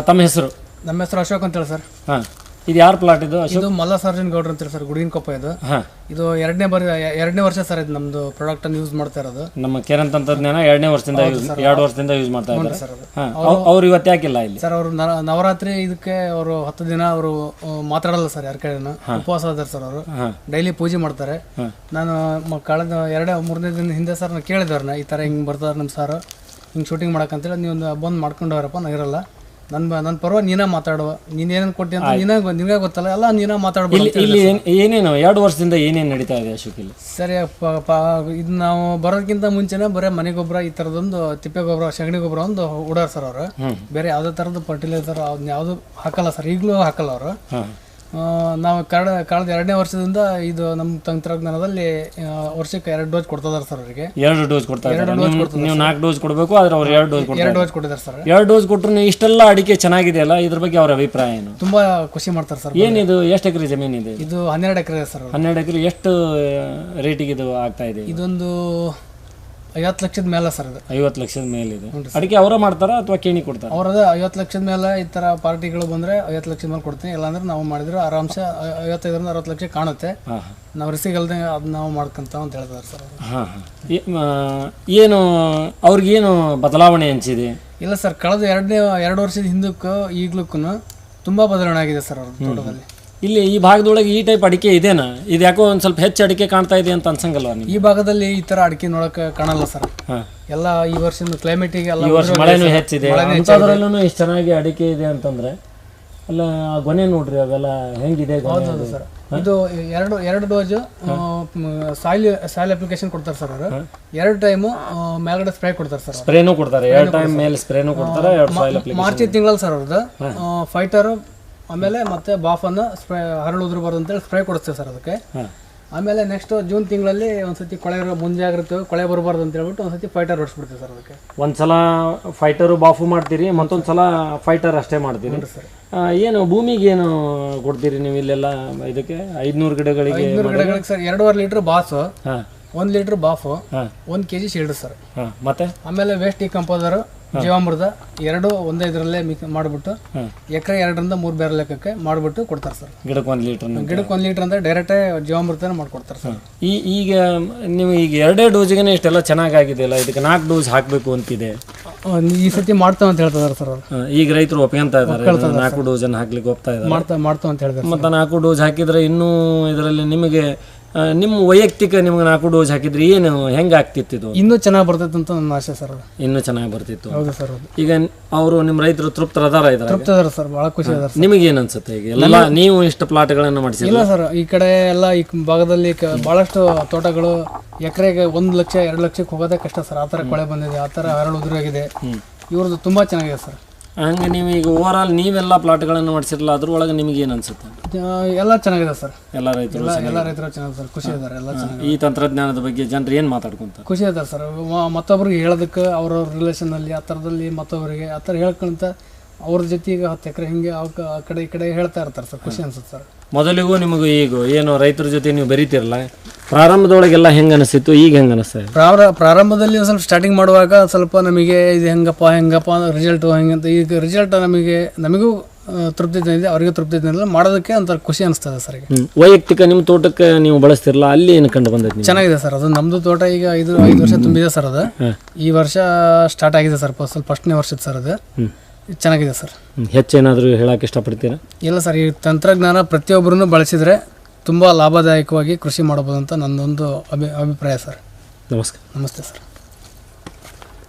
ತಮ್ಮ ಹೆಸರು? ನಮ್ಮ ಹೆಸರು ಅಶೋಕ್ ಅಂತೇಳಿ ಸರ್. ಹಾಂ. ಇದು ಯಾರು ಪ್ಲಾಟ್ ಇದು? ಅಶೋಕ್? ಇದು ಮಲ್ಲಸಾರ್ಜನ್ ಗೌಡ್ರು ಅಂತೇಳಿ ಸರ್ ಗುಡಿನ ಕೊಪ್ಪ ಇದು. ಹಾಂ. ಇದು ಎರಡನೇ ಬಾರಿ ಎರಡನೇ ವರ್ಷ ಸರ್ ಇದು ನಮ್ದು ಪ್ರಾಡಕ್ಟ್ ಅನ್ನು ಯೂಸ್ ಮಾಡ್ತಾ ಇರೋದು. ನಮ್ಮ ಕೆರನ್ ತಂತ್ರಜ್ಞಾನ ಎರಡನೇ ವರ್ಷದಿಂದ ಯೂಸ್ ಎರಡು ವರ್ಷದಿಂದ ಯೂಸ್ ಮಾಡ್ತಾ ಇದ್ದಾರೆ. ಸರ್ ಅದು. ಹಾಂ. ಅವ್ರು ಇವತ್ತು ಯಾಕಿಲ್ಲ ಇಲ್ಲಿ? ಸರ್ ಅವರು ನವರಾತ್ರಿ ಇದಕ್ಕೆ ಅವರು ಹತ್ತು ದಿನ ಅವರು ಮಾತಾಡಲ್ಲ ಸರ್ ಯಾರ ಕಡೆನೂ ಉಪವಾಸ ಇದ್ದಾರೆ ಸರ್ ಅವರು. ಡೈಲಿ ಪೂಜೆ ಮಾಡ್ತಾರೆ. ನಾನು ಮ- ಕಳೆದ ಎರಡೇ ಮೂರನೇ ದಿನ ಹಿಂದೆ ಸರ್ ನಾನು ಕೇಳಿದವ್ರನ್ನ ಈ ಥರ ಹಿಂಗೆ ಬರ್ತಾರೆ ನಮ್ಮ ಸರ್ ಹಿಂಗೆ ಶೂಟಿಂಗ್ ಮಾಡಕ್ಕಂತೇಳಿ ನೀವು ಒಂದು ಬಂದು ಮಾಡ್ಕೊಂಡು ಹೋಗ್ರಪ್ಪ ನಾನು ಇರಲ್ಲ. ನನ್ನ ನನ್ನ ಪರವಾಗಿ ನೀನೇ ಮಾತಾಡುವ. ನೀನು ಏನೇನು ಕೊಟ್ಟಿ ಅಂತ ನೀನೇ ನಿನಗೆ ಗೊತ್ತಲ್ಲ ಎಲ್ಲ ನೀನೇ ಮಾತಾಡ್ಬೋದು ಇಲ್ಲಿ ಏನೇನು? ಎರಡು ವರ್ಷದಿಂದ ಏನೇನು ನಡೀತಾ ಇದೆ ಅಶೋಕ್ ಇಲ್ಲಿ? ಸರಿ ಇದು ನಾವು ಬರೋದಕ್ಕಿಂತ ಮುಂಚೆನೇ ಬರೀ ಮನೆ ಗೊಬ್ಬರ ಈ ತರದೊಂದು ತಿಪ್ಪೆ ಗೊಬ್ಬರ ಸಗಣಿ ಗೊಬ್ಬರ ಒಂದು ಉಡಾರ್ ಸರ್ ಅವರು. ಬೇರೆ ಯಾವುದೇ ತರದ ಫರ್ಟಿಲೈಸರ್ ಅದನ್ನ ಯಾವುದು ಹಾಕಲ್ಲ ಸರ್. ಈಗಲೂ ಹಾಕಲ್ಲ ಅವರು. ನಾವು ಕಳೆದ ಕಳೆದ ಎರಡನೇ ವರ್ಷದಿಂದ ಇದು ನಮ್ಮ ತಂತ್ರಜ್ಞಾನದಲ್ಲಿ ವರ್ಷಕ್ಕೆ ಎರಡು ಡೋಸ್ ಕೊಡ್ತಾರೆ ಸರ್ ಅವರಿಗೆ. ಎರಡು ಡೋಸ್ ಕೊಡ್ತಾರೆ ನೀವು ನಾಲ್ಕು ಡೋಸ್ ಕೊಡಬೇಕು ಆದ್ರೆ ಅವ್ರು ಎರಡು ಡೋಸ್ ಕೊಡ್ತಾರೆ. ಎರಡು ಡೋಸ್ ಕೊಟ್ಟಿದ್ದಾರೆ ಸರ್. ಎರಡು ಡೋಸ್ ಕೊಟ್ಟರು ಇಷ್ಟೆಲ್ಲ ಅಡಿಕೆ ಚೆನ್ನಾಗಿದೆಯಲ್ಲ ಇದ್ರ ಬಗ್ಗೆ ಅವ್ರ ಅಭಿಪ್ರಾಯ ಏನು? ತುಂಬಾ ಖುಷಿ ಮಾಡ್ತಾರೆ ಸರ್ ಏನಿದು ಎಷ್ಟು ಎಕರೆ ಜಮೀನು ಇದೆ? ಇದು ಹನ್ನೆರಡು ಎಕರೆ ಸರ್. ಹನ್ನೆರಡು ಎಕರೆ ಎಷ್ಟು ರೇಟಿಗೆ ಇದು ಆಗ್ತಾ ಇದೆ? ಇದೊಂದು ಐವತ್ತು ಲಕ್ಷದ ಮೇಲೆ ಸರ್ ಅದು. ಐವತ್ತು ಲಕ್ಷದ ಮೇಲೆ ಇದೆ. ಅಡಿಕೆ ಅವರ ಮಾಡ್ತಾರ ಅಥವಾ ಕೇಣಿ ಕೊಡ್ತಾರ? ಅವ್ರದ ಐವತ್ತು ಲಕ್ಷದ ಮೇಲೆ ಈ ಥರ ಪಾರ್ಟಿಗಳು ಬಂದರೆ ಐವತ್ತು ಲಕ್ಷದ ಮೇಲೆ ಕೊಡ್ತೀನಿ. ಇಲ್ಲಾಂದ್ರೆ ನಾವು ಮಾಡಿದ್ರೆ ಆರಾಮ್ಸೆ ಐ- ಐವತ್ತೈದರಿಂದ ಅರವತ್ತು ಲಕ್ಷ ಕಾಣುತ್ತೆ. ಹಾಂ ನಾವು ರಿಸಿಕ್ ಅಲ್ದೆ ಅದು ನಾವು ಮಾಡ್ಕೊಂತ ಅಂತ ಹೇಳ್ತಾರೆ ಸರ್ ಅವರು. ಹಾಂ ಹಾಂ. ಏನು ಅವ್ರಿಗೇನು ಬದಲಾವಣೆ ಅನ್ಸಿದೆ? ಇಲ್ಲ ಸರ್ ಕಳೆದ ಎರಡನೇ ಎರಡು ವರ್ಷದ ಹಿಂದಕ್ಕೂ ಈಗ್ಲಕ್ಕೂ ತುಂಬ ಬದಲಾವಣೆ ಆಗಿದೆ ಸರ್ ಅವ್ರ ತೋಟದಲ್ಲಿ. ಇಲ್ಲಿ ಈ ಭಾಗದೊಳಗೆ ಈ ಟೈಪ್ ಅಡಿಕೆ ಇದೇನಾ? ಇದು ಯಾಕೋ ಒಂದು ಸ್ವಲ್ಪ ಹೆಚ್ಚು ಅಡಿಕೆ ಕಾಣ್ತಾ ಇದೆ ಅಂತ ಅನ್ಸಂಗಲ್ವಾ ನೀವು ಈ ಭಾಗದಲ್ಲಿ ಈ ತರ ಅಡಿಕೆ ನೋಡಕ್ಕೆ ಕಾಣಲ್ಲ ಸರ್. ಹಾಂ. ಎಲ್ಲ ಈ ವರ್ಷದ ಕ್ಲೈಮೇಟಿಗೆ ಎಲ್ಲ ಈ ವರ್ಷ ಮಳೆನೂ ಹೆಚ್ಚಿದೆ. ಅಂಥದ್ರಲ್ಲೂ ಚೆನ್ನಾಗಿ ಅಡಿಕೆ ಇದೆ ಅಂತಂದ್ರೆ ಅಲ್ಲ ಆ ಗೊನೆ ನೋಡ್ರಿ ಅವೆಲ್ಲ ಹೆಂಗಿದೆ ಗೊನೆ ಅದು? ಸರ್. ಇದು ಎರಡು ಎರಡು ಡೋಸ್ ಸಾಯಿಲ್ ಸಾಯಿಲ್ ಅಪ್ಲಿಕೇಶನ್ ಕೊಡ್ತಾರೆ ಸರ್ ಅವರು. ಎರಡು ಟೈಮು ಮೇಲ್ಗಡೆ ಸ್ಪ್ರೇ ಕೊಡ್ತಾರೆ ಸರ್ ಸ್ಪ್ರೇನೂ ಕೊಡ್ತಾರೆ. ಎರಡು ಟೈಮ್ ಮೇಲೆ ಸ್ಪ್ರೇನೂ ಕೊಡ್ತಾರೆ ಎರಡು ಸಾಯಿಲ್ ಅಪ್ಲಿಕೇಶನ್ ಮಾರ್ಚ್ ತಿಂಗಳಲ್ಲಿ ಸರ್ ಅವ್ರದ್ದು ಫೈಟರು ಆಮೇಲೆ ಮತ್ತೆ ಬಾಫನ್ನು ಸ್ಪ್ರೇ ಹರಳುದ್ರು ಬರೋದು ಅಂತೇಳಿ ಸ್ಪ್ರೇ ಕೊಡಿಸ್ತೇವೆ ಸರ್ ಅದಕ್ಕೆ. ಆಮೇಲೆ ನೆಕ್ಸ್ಟ್ ಜೂನ್ ತಿಂಗಳಲ್ಲಿ ಒಂದ್ಸತಿ ಕೊಳೆ ಮುಂಜಾಗ್ರತೆ ಕೊಳೆ ಬರಬಾರ್ದು ಅಂತ ಹೇಳ್ಬಿಟ್ಟು ಒಂದ್ಸತಿ ಫೈಟರ್ ಹೊಡಿಸ್ಬಿಡ್ತೀವಿ ಸರ್ ಅದಕ್ಕೆ. ಒಂದ್ಸಲ ಫೈಟರು ಬಾಫು ಮಾಡ್ತೀರಿ ಮತ್ತೊಂದು ಸಲ ಫೈಟರ್ ಅಷ್ಟೇ ಮಾಡ್ತೀರಿ. ಏನು ಭೂಮಿಗೆ ಏನು ಕೊಡ್ತೀರಿ ನೀವು ಇಲ್ಲೆಲ್ಲ ಇದಕ್ಕೆ? ಐದ್ನೂರು ಗಿಡಗಳಿಗೆ ಇನ್ನೂರು ಗಿಡಗಳಿಗೆ ಸರ್ ಎರಡೂವರೆ ಲೀಟ್ರ್ ಬಾಸು ಒಂದ್ ಲೀಟ್ರ್ ಬಾಫು ಒಂದ್ ಕೆ ಜಿ ಶೀಲ್ಡ್ ಸರ್ ಮತ್ತೆ? ಆಮೇಲೆ ವೇಸ್ಟ್ ಡಿಕಂಪೋಸರು ಜೀವಾಮೃತ ಎರಡು ಒಂದೇ ಇದರಲ್ಲೇ ಮಿಕ್ಸ್ ಮಾಡಿಬಿಟ್ಟು ಎಕರೆ ಎರಡರಿಂದ ಮೂರು ಬೇರೆ ಲೆಕ್ಕಕ್ಕೆ ಮಾಡಿಬಿಟ್ಟು ಕೊಡ್ತಾರೆ ಸರ್. ಗಿಡಕ್ಕೆ ಒಂದು ಲೀಟರ್ ಗಿಡಕ್ಕೆ ಒಂದು ಲೀಟರ್ ಅಂದರೆ ಡೈರೆಕ್ಟೇ ಜೀವಾಮೃತನ ಮಾಡ್ಕೊಡ್ತಾರೆ ಸರ್. ಈ ಈಗ ನೀವು ಈಗ ಎರಡೇ ಡೋಸ್ಗೆ ಇಷ್ಟೆಲ್ಲ ಚೆನ್ನಾಗಾಗಿದೆಯಲ್ಲ? ಇದಕ್ಕೆ ನಾಲ್ಕು ಡೋಸ್ ಹಾಕಬೇಕು ಅಂತಿದೆ. ಈ ಸತಿ ಮಾಡ್ತಾವ ಅಂತ ಹೇಳ್ತಾರೆ ಸರ್ ಈಗ ರೈತರು ಒಪ್ಕೊಂತ ಇದ್ದಾರೆ ನಾಲ್ಕು ಡೋಸನ್ನು ಹಾಕ್ಲಿಕ್ಕೆ ಹೋಗ್ತಾ ಇದ್ದಾರೆ ಮಾಡ್ತಾ ಮಾಡ್ತಾವ ಅಂತ ಹೇಳ್ತಾರೆ ಮತ್ತೆ ನಾಲ್ಕು ಡೋಸ್ ಹಾಕಿದ್ರೆ ಇನ್ನೂ ಇದರಲ್ಲಿ ನಿಮಗೆ ನಿಮ್ಮ ವೈಯಕ್ತಿಕ ನಿಮ್ಗೆ ನಾಲ್ಕು ಡೋಸ್ ಹಾಕಿದ್ರೆ ಏನು ಹೆಂಗೆ ಆಗ್ತಿತ್ತು ಇದು? ಇನ್ನೂ ಚೆನ್ನಾಗಿ ಬರ್ತೈತೆ ಅಂತ ನನ್ನ ಆಸೆ ಸರ್ ಅದು. ಇನ್ನೂ ಚೆನ್ನಾಗಿ ಬರ್ತಿತ್ತು. ಹೌದು ಸರ್ ಈಗ ಅವರು ನಿಮ್ಮ ರೈತರು ತೃಪ್ತರದಾರ ಇದ್ದಾರೆ ತೃಪ್ತಿ ಅದಾರ ಸರ್ ಭಾಳ ಖುಷಿ ಅದಾರ ಏನು ಅನ್ಸುತ್ತೆ ಈಗ? ಎಲ್ಲ ನೀವು ಇಷ್ಟು ಪ್ಲಾಟ್ಗಳನ್ನು ಮಾಡಿಸಿಲ್ಲ ಇಲ್ಲ ಸರ್ ಈ ಕಡೆ ಎಲ್ಲ ಈ ಭಾಗದಲ್ಲಿ ಕ- ಬಹಳಷ್ಟು ತೋಟಗಳು ಎಕರೆಗೆ ಒಂದು ಲಕ್ಷ ಎರಡು ಲಕ್ಷಕ್ಕೆ ಹೋಗೋದೇ ಕಷ್ಟ ಸರ್. ಆ ಥರ ಕೊಳೆ ಬಂದಿದೆ ಆ ಥರ ಹರಳು ಉದುರಾಗಿದೆ. ಇವ್ರದ್ದು ತುಂಬ ಚೆನ್ನಾಗಿದೆ ಸರ್. ಹಂಗೆ ನೀವು ಈಗ ಓವರ್ ಆಲ್ ನೀವೆಲ್ಲ ಪ್ಲಾಟ್ಗಳನ್ನು ಮಾಡಿಸಿರಲ್ಲ ಅದ್ರೊಳಗೆ ನಿಮಗೆ ಏನು ಅನ್ಸುತ್ತೆ? ಎಲ್ಲ ಚೆನ್ನಾಗಿದೆ ಸರ್. ಎಲ್ಲ ರೈತರು ಎಲ್ಲ ರೈತರು ಚೆನ್ನಾಗಿದೆ ಸರ್. ಖುಷಿ ಇದ್ದಾರೆ ಎಲ್ಲ ಚೆನ್ನಾಗಿ ಈ ತಂತ್ರಜ್ಞಾನದ ಬಗ್ಗೆ ಜನರು ಏನು ಮಾತಾಡ್ಕೊಂತ? ಖುಷಿ ಇದ್ದಾರೆ ಸರ್. ಮತ್ತೊಬ್ರಿಗೆ ಹೇಳೋದಕ್ಕೆ ಅವ್ರವ್ರ ರಿಲೇಷನಲ್ಲಿ ಆ ಥರದಲ್ಲಿ ಮತ್ತೊಬ್ಬರಿಗೆ ಆ ಥರ ಹೇಳ್ಕೊಂತ ಅವ್ರ ಜೊತೆಗೆ ಹತ್ತು ಎಕರೆ ಹಿಂಗೆ ಅವ್ಕ ಆ ಕಡೆ ಈ ಕಡೆ ಹೇಳ್ತಾ ಇರ್ತಾರೆ ಸರ್. ಖುಷಿ ಅನ್ಸುತ್ತೆ ಸರ್. ಮೊದಲಿಗೂ ನಿಮಗೂ ಈಗ ಏನು ರೈತರ ಜೊತೆ ನೀವು ಬೆರೀತಿರಲ್ಲ ಪ್ರಾರಂಭದೊಳಗೆಲ್ಲ ಹೆಂಗೆ ಅನಿಸಿತ್ತು ಈಗ ಹೆಂಗೆ ಅನಿಸ್ತದೆ ಪ್ರಾರ ಪ್ರಾರಂಭದಲ್ಲಿ ಸ್ವಲ್ಪ ಸ್ಟಾರ್ಟಿಂಗ್ ಮಾಡುವಾಗ ಸ್ವಲ್ಪ ನಮಗೆ ಇದು ಹೆಂಗಪ್ಪ ಹೆಂಗಪ್ಪ ರಿಸಲ್ಟು ಹೆಂಗಂತ ಈಗ ರಿಸಲ್ಟ್ ನಮಗೆ ನಮಗೂ ತೃಪ್ತಿ ತಂದಿದೆ ಅವರಿಗೆ ತೃಪ್ತಿ ತಂದಿಲ್ಲ ಮಾಡೋದಕ್ಕೆ ಒಂಥರ ಖುಷಿ ಅನಿಸ್ತದೆ ಸರ್ ಈಗ. ವೈಯಕ್ತಿಕ ನಿಮ್ಮ ತೋಟಕ್ಕೆ ನೀವು ಬಳಸ್ತಿರಲ್ಲ ಅಲ್ಲಿ ಏನು ಕಂಡು ಬಂದೈತಿ? ಚೆನ್ನಾಗಿದೆ ಸರ್ ಅದು ನಮ್ಮದು ತೋಟ ಈಗ ಐದು ಐದು ವರ್ಷ ತುಂಬಿದೆ ಸರ್ ಅದು. ಈ ವರ್ಷ ಸ್ಟಾರ್ಟ್ ಆಗಿದೆ ಸರ್ ಸ್ವಲ್ಪ ಫಸ್ಟ್ನೇ ವರ್ಷದ ಸರ್ ಅದು. ಚೆನ್ನಾಗಿದೆ ಸರ್. ಹೆಚ್ಚೇನಾದರೂ ಹೇಳಕ್ಕೆ ಇಷ್ಟಪಡ್ತೀರಾ? ಇಲ್ಲ ಸರ್ ಈ ತಂತ್ರಜ್ಞಾನ ಪ್ರತಿಯೊಬ್ಬರೂ ಬಳಸಿದರೆ ತುಂಬ ಲಾಭದಾಯಕವಾಗಿ ಕೃಷಿ ಮಾಡಬಹುದು ಅಂತ ನನ್ನೊಂದು ಅಭಿ ಅಭಿಪ್ರಾಯ ಸರ್. ನಮಸ್ಕಾರ. ನಮಸ್ತೆ ಸರ್.